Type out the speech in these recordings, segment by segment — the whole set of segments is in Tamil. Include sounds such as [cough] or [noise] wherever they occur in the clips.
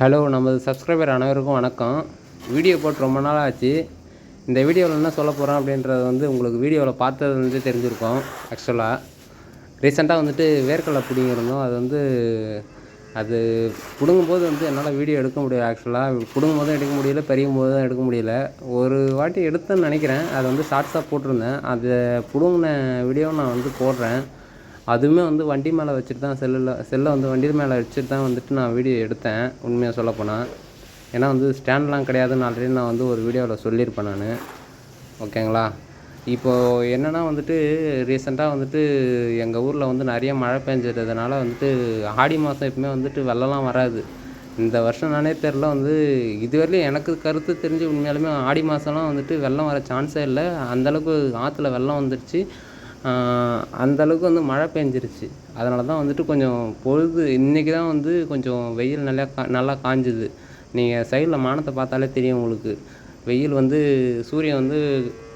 ஹலோ நமது சப்ஸ்கிரைபர் அனைவருக்கும் வணக்கம். வீடியோ போட்டு ரொம்ப நாள் ஆச்சு. இந்த வீடியோவில் என்ன சொல்ல போகிறேன் அப்படின்றது வந்து உங்களுக்கு வீடியோவில் பார்த்தது வந்து தெரிஞ்சிருக்கும் ஆக்சுவலாக ரீசெண்டாக வந்துட்டு வேர்க்கடலை பிடிங்கிருந்தோம் அது வந்து அது பிடுங்கும்போது வந்து என்னால் வீடியோ எடுக்க முடியல ஆக்சுவலாக பிடுங்கும் போதும் எடுக்க முடியல பெரியும் போதும் எடுக்க முடியல. ஒரு வாட்டி எடுத்தேன்னு நினைக்கிறேன். அதை வந்து ஷார்ட்ஸாக போட்டிருந்தேன். அதை பிடுங்கின வீடியோ நான் வந்து போடுறேன். அதுவுமே வந்து வண்டி மேலே வச்சுட்டு தான் செல்லில் செல்லை வந்து வண்டி மேலே வச்சுட்டு தான் வந்துட்டு நான் வீடியோ எடுத்தேன் உண்மையாக சொல்லப்போனால் ஏன்னா வந்து ஸ்டாண்ட்லாம் கிடையாதுன்னு ஆல்ரெடி நான் வந்து ஒரு வீடியோவில் சொல்லியிருப்பேன் நான். ஓகேங்களா? இப்போது என்னென்னா வந்துட்டு ரீசெண்டாக வந்துட்டு எங்கள் ஊரில் வந்து நிறைய மழை பெஞ்சதுனால வந்துட்டு ஆடி மாதம் எப்பவுமே வந்துட்டு வெள்ளம்லாம் வராது. இந்த வருஷம் நானே தெரில வந்து இதுவரையிலும் எனக்கு கருத்து தெரிஞ்சு உண்மையாலுமே ஆடி மாதம்லாம் வந்துட்டு வெள்ளம் வர சான்ஸே இல்லை. அந்தளவுக்கு ஆற்றுல வெள்ளம் வந்துடுச்சு அந்தளவுக்கு வந்து மழை பெஞ்சிருச்சு. அதனால தான் வந்துட்டு கொஞ்சம் பொழுது இன்றைக்கி தான் வந்து கொஞ்சம் வெயில் நல்லா கா நல்லா காஞ்சுது. நீங்கள் சைடில் வானத்தை பார்த்தாலே தெரியும் உங்களுக்கு. வெயில் வந்து சூரியன் வந்து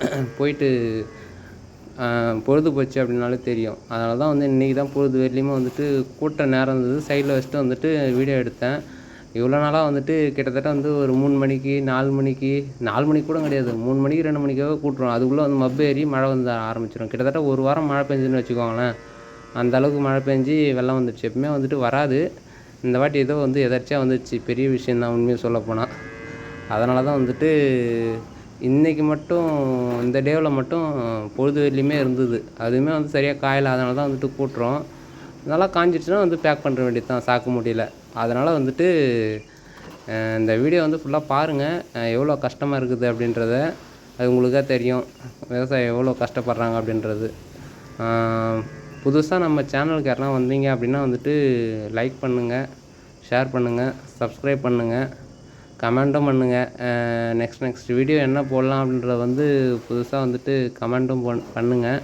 [clears throat] போயிட்டு பொழுது போச்சு அப்படின்னாலே தெரியும். அதனால தான் வந்து இன்றைக்கி தான் பொழுது வரலையுமே வந்துட்டு கூட்ட நேரம் இருந்தது. சைடில் வச்சுட்டு வந்துட்டு வீடியோ எடுத்தேன். இவ்வளோ நாளாக வந்துட்டு கிட்டத்தட்ட வந்து ஒரு மூணு மணிக்கு நாலு மணிக்கு நாலு மணிக்கு கூட கிடையாது. மூணு மணிக்கு ரெண்டு மணிக்காக கூட்டுரும் அதுக்குள்ளே வந்து மப்பு ஏறி மழை வந்து ஆரம்பிச்சிடும் கிட்டத்தட்ட ஒரு வாரம் மழை பெஞ்சுன்னு வச்சுக்கோங்களேன். அந்த அளவுக்கு மழை பெஞ்சு வெள்ளம் வந்துடுச்சு எப்பவுமே வந்துட்டு வராது. இந்த வாட்டி ஏதோ வந்து எதர்ச்சியாக வந்துடுச்சு பெரிய விஷயம் தான் உண்மையாக சொல்லப்போனால் அதனால தான் வந்துட்டு இன்றைக்கி மட்டும் இந்த டேவில் மட்டும் பொழுது வரலையுமே இருந்தது. அதுவுமே வந்து சரியாக காயலை. அதனால தான் வந்துட்டு கூட்டுறோம். நல்லா காஞ்சிடுச்சுன்னா வந்து பேக் பண்ணுற வேண்டியது தான் சாக்கு முடியல அதனால் வந்துட்டு இந்த வீடியோ வந்து ஃபுல்லாக பாருங்கள் எவ்வளோ கஷ்டமாக இருக்குது அப்படின்றத அது உங்களுக்கே தெரியும். விவசாயம் எவ்வளோ கஷ்டப்படுறாங்க அப்படின்றது. புதுசாக நம்ம சேனலுக்கு யாருனா வந்தீங்க அப்படின்னா வந்துட்டு லைக் பண்ணுங்கள் ஷேர் பண்ணுங்கள் சப்ஸ்கிரைப் பண்ணுங்கள் கமெண்ட்டும் பண்ணுங்கள் நெக்ஸ்ட் நெக்ஸ்ட் வீடியோ என்ன போடலாம் அப்படின்றத வந்து புதுசாக வந்துட்டு கமெண்ட்டும் பண் பண்ணுங்கள்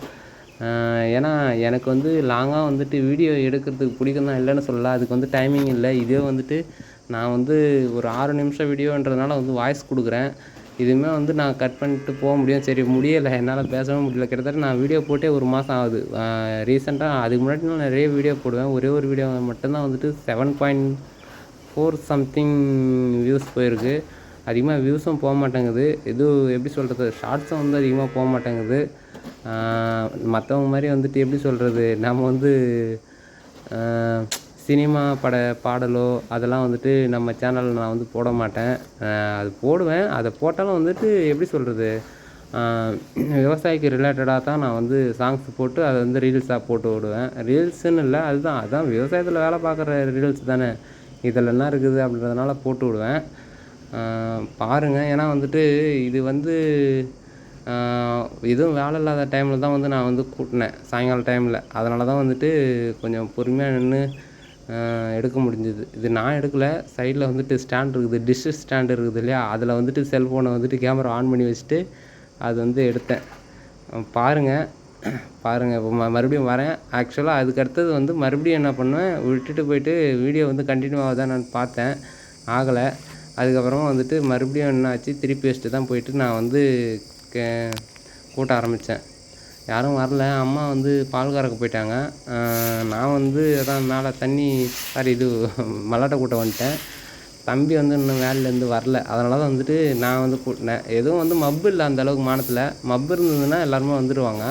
ஏன்னா எனக்கு வந்து லாங்காக வந்துட்டு வீடியோ எடுக்கிறதுக்கு பிடிக்கும் தான் இல்லைன்னு சொல்லலை. அதுக்கு வந்து டைமிங் இல்லை. இதே வந்துட்டு நான் வந்து ஒரு ஆறு நிமிஷம் வீடியோன்றதுனால வந்து வாய்ஸ் கொடுக்குறேன். இதுவுமே வந்து நான் கட் பண்ணிட்டு போக முடியும். சரி முடியலை. என்னால் பேசவும் முடியல. கிட்டத்தட்ட நான் வீடியோ போட்டே ஒரு மாதம் ஆகுது. ரீசெண்டாக அதுக்கு முன்னாடி நான் நிறைய வீடியோ போடுவேன். ஒரே ஒரு வீடியோ மட்டும்தான் வந்துட்டு seven point four something views போயிருக்கு. அதிகமாக வியூஸும் போக மாட்டேங்குது. இது எப்படி சொல்கிறது ஷார்ட்ஸும் வந்து அதிகமாக போக மாட்டேங்குது. மற்றவங்க மாதிரி வந்துட்டு எப்படி சொல்கிறது நம்ம வந்து சினிமா பட பாடலோ அதெல்லாம் வந்துட்டு நம்ம சேனலில் நான் வந்து போட மாட்டேன். அது போடுவேன். அதை போட்டாலும் வந்துட்டு எப்படி சொல்கிறது விவசாயிக்கு ரிலேட்டடாக தான் நான் வந்து சாங்ஸ் போட்டு அதை வந்து ரீல்ஸாக போட்டு விடுவேன். ரீல்ஸுன்னு இல்லை அதுதான். அதுதான் விவசாயத்தில் வேலை பார்க்குற ரீல்ஸ் தானே. இதில் என்ன இருக்குது அப்படின்றதுனால போட்டு விடுவேன். பாருங்கள் ஏன்னா வந்துட்டு இது வந்து எதுவும் வேலை இல்லாத டைமில் தான் வந்து நான் வந்து கூட்டினேன் சாயங்காலம் டைமில் அதனால தான் வந்துட்டு கொஞ்சம் பொறுமையாக நின்று எடுக்க முடிஞ்சுது. இது நான் எடுக்கலை. சைடில் வந்துட்டு ஸ்டாண்ட் இருக்குது. டிஷ்ஷு ஸ்டாண்ட் இருக்குது இல்லையா? அதில் வந்துட்டு செல்ஃபோனை வந்துட்டு கேமரா ஆன் பண்ணி வச்சுட்டு அது வந்து எடுத்தேன். பாருங்கள் பாருங்கள் இப்போ ம மறுபடியும் வரேன். ஆக்சுவலாக அதுக்கு அடுத்தது வந்து மறுபடியும் என்ன பண்ணுவேன்? விட்டுட்டு போயிட்டு வீடியோ வந்து கண்டினியூ ஆகுதான் நான் பார்த்தேன். ஆகலை. அதுக்கப்புறமா வந்துட்டு மறுபடியும் என்ன ஆச்சு திருப்பி வச்சுட்டு தான் போயிட்டு நான் வந்து கே கூட்ட ஆரம்பித்தேன் யாரும் வரல. அம்மா வந்து பால் கறக்க போயிட்டாங்க நான் வந்து அதான் மேலே தண்ணி சாரி இது மல்லாட்டை கூட்ட வந்துட்டேன். தம்பி வந்து இன்னும் வேலையிலேருந்து வரல. அதனால தான் வந்துட்டு நான் வந்து கூட்டினேன் எதுவும் வந்து மப்பு இல்லை அந்தளவுக்கு மானத்தில். மப்பு இருந்ததுன்னா எல்லாருமே வந்துடுவாங்க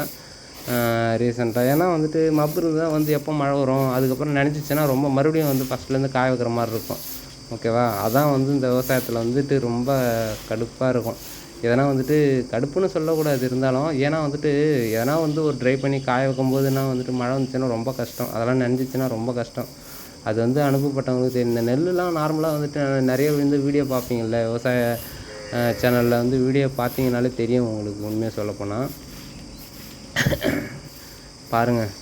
ரீசெண்டாக ஏன்னா வந்துட்டு மப்பு இருந்தால் வந்து எப்போ மழை வரும்? அதுக்கப்புறம் நினச்சிச்சின்னா ரொம்ப மறுபடியும் வந்து ஃபஸ்ட்லேருந்து காய வைக்கிற மாதிரி இருக்கும். ஓகேவா? அதான் வந்து இந்த விவசாயத்தில் வந்துட்டு ரொம்ப கடுப்பாக இருக்கும். எதனா வந்துட்டு கடுப்புன்னு சொல்லக்கூடாது இருந்தாலும் ஏன்னா வந்துட்டு எதனா வந்து ஒரு ட்ரை பண்ணி காய வைக்கும்போதுனா வந்துட்டு மழை வந்துச்சுன்னா ரொம்ப கஷ்டம். அதெல்லாம் நனைஞ்சிச்சின்னா ரொம்ப கஷ்டம். அது வந்து அனுப்பப்பட்டவங்களுக்கு இந்த நெல்லுலாம் நார்மலாக வந்துட்டு நிறைய வந்து வீடியோ பார்ப்பீங்கள்ல விவசாய சேனலில் வந்து வீடியோ பார்த்தீங்கனாலே தெரியும் உங்களுக்கு உண்மையாக சொல்லப்போனால் பாருங்கள்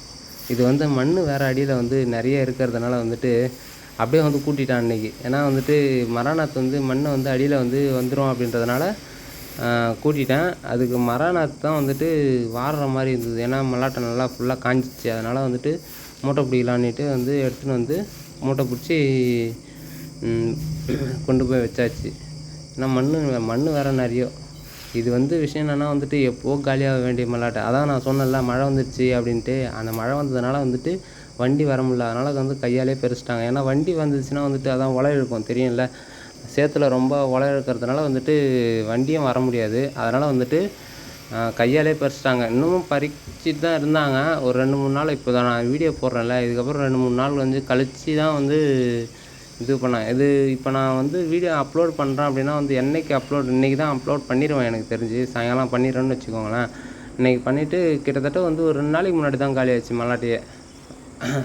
இது வந்து மண் வேறு அடியில் வந்து நிறைய இருக்கிறதுனால வந்துட்டு அப்படியே வந்து கூட்டிட்டான் அன்றைக்கி ஏன்னா வந்துட்டு மராநாத் வந்து மண்ணை வந்து அடியில் வந்து வந்துடும் அப்படின்றதுனால கூட்டிட்டேன். அதுக்கு மராநாத் தான் வந்துட்டு வாடுற மாதிரி இருந்தது. ஏன்னா மல்லாட்டை நல்லா ஃபுல்லாக காஞ்சிச்சு. அதனால் வந்துட்டு மூட்டை பிடிக்கலான்ட்டு வந்து எடுத்துன்னு வந்து மூட்டை பிடிச்சி கொண்டு போய் வச்சாச்சு. ஏன்னா மண் மண் வேறு நிறைய. இது வந்து விஷயம் என்னென்னா வந்துட்டு எப்போ காலியாக வேண்டிய மல்லாட்டை. அதான் நான் சொன்னேன்ல மழை வந்துடுச்சு அப்படின்ட்டு. அந்த மழை வந்ததுனால வந்துட்டு வண்டி வர முடியல. அதனால் வந்து கையாலே பறிச்சிட்டாங்க ஏன்னா வண்டி வந்துச்சுன்னா வந்துட்டு அதான் உழ இழுக்கும். தெரியும்ல? சேத்துல ரொம்ப உழ இழுக்கிறதுனால வந்துட்டு வண்டியும் வர முடியாது. அதனால் வந்துட்டு கையாலே பறிச்சிட்டாங்க இன்னமும் பறிச்சிட்டு தான் இருந்தாங்க. ஒரு ரெண்டு மூணு நாள் இப்போ தான் நான் வீடியோ போடுறேன்ல. இதுக்கப்புறம் ரெண்டு மூணு நாள் வந்து கழிச்சு தான் வந்து இது பண்ணேன். இது இப்போ நான் வந்து வீடியோ அப்லோட் பண்ணுறேன் அப்படின்னா வந்து என்றைக்கு அப்லோட் இன்றைக்கி தான் அப்லோட் பண்ணிடுவேன் எனக்கு தெரிஞ்சு. சாயங்காலம் பண்ணிடுறேன்னு வச்சுக்கோங்களேன். இன்றைக்கி பண்ணிவிட்டு கிட்டத்தட்ட வந்து ஒரு ரெண்டு நாளைக்கு முன்னாடி தான் காலி ஆச்சு மல்லாட்டியே.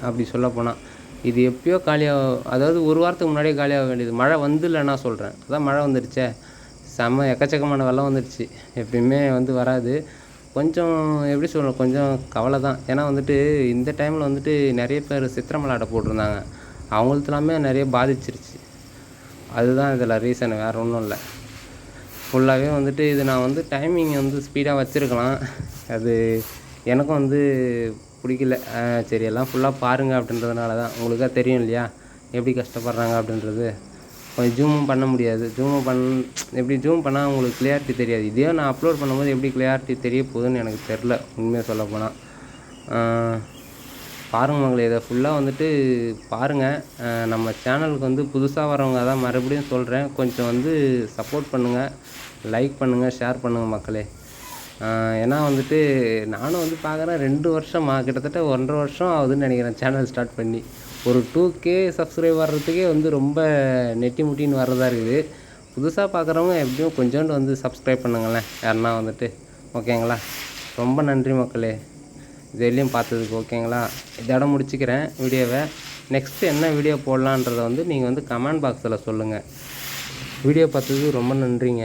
அப்படி சொல்லப்போனால் இது எப்பயோ காலியாக அதாவது ஒரு வாரத்துக்கு முன்னாடியே காலியாக வேண்டியது. மழை வந்துடலன்னா சொல்கிறேன் அதான் மழை வந்துடுச்சே செம்ம எக்கச்சக்கமான வெள்ளம் வந்துடுச்சு எப்பயுமே வந்து வராது. கொஞ்சம் எப்படி சொல்கிறது கொஞ்சம் கவலை தான். ஏன்னா வந்துட்டு இந்த டைமில் வந்துட்டு நிறைய பேர் சித்திரை மலாட்டை போட்டிருந்தாங்க. அவங்களுக்கெல்லாமே நிறைய பாதிச்சிருச்சு. அதுதான் இதில் ரீசன் வேறு ஒன்றும் இல்லை. ஃபுல்லாகவே வந்துட்டு இது நான் வந்து டைமிங் வந்து ஸ்பீடாக வச்சுருக்கலாம். அது எனக்கும் வந்து பிடிக்கல. சரி எல்லாம் ஃபுல்லாக பாருங்கள் அப்படின்றதுனால தான். உங்களுக்கா தெரியும் இல்லையா? எப்படி கஷ்டப்படுறாங்க அப்படின்றது. கொஞ்சம் ஜூமும் பண்ண முடியாது. ஜூமும் பண் எப்படி ஜூம் பண்ணால் உங்களுக்கு கிளியாரிட்டி தெரியாது. இதே நான் அப்லோட் பண்ணும்போது எப்படி கிளியாரிட்டி தெரிய போகுதுன்னு எனக்கு தெரில உண்மையாக சொல்ல போனால் பாருங்க மகளே இதை ஃபுல்லாக வந்துட்டு பாருங்கள் நம்ம சேனலுக்கு வந்து புதுசாக வரவங்க தான் மறுபடியும் சொல்கிறேன் கொஞ்சம் வந்து சப்போர்ட் பண்ணுங்கள் லைக் பண்ணுங்கள் ஷேர் பண்ணுங்கள் மக்களே. ஏன்னா வந்துட்டு நானும் வந்து பார்க்குறேன் ரெண்டு வருஷமா கிட்டத்தட்ட ஒன்றரை வருஷம் ஆகுதுன்னு நினைக்கிறேன் சேனல் ஸ்டார்ட் பண்ணி. ஒரு டூ கே சப்ஸ்கிரைப் வர்றதுக்கே வந்து ரொம்ப நெட்டி முட்டின்னு வர்றதா இருக்குது. புதுசாக பார்க்குறவங்க எப்படியும் கொஞ்சோண்டு வந்து சப்ஸ்கிரைப் பண்ணுங்களேன் யாருன்னா வந்துட்டு. ஓகேங்களா? ரொம்ப நன்றி மக்களே. இது பார்த்ததுக்கு ஓகேங்களா? இதோட முடிச்சுக்கிறேன் வீடியோவை. நெக்ஸ்ட்டு என்ன வீடியோ போடலான்றதை வந்து நீங்கள் வந்து கமெண்ட் பாக்ஸில் சொல்லுங்கள் வீடியோ பார்த்ததுக்கு ரொம்ப நன்றிங்க.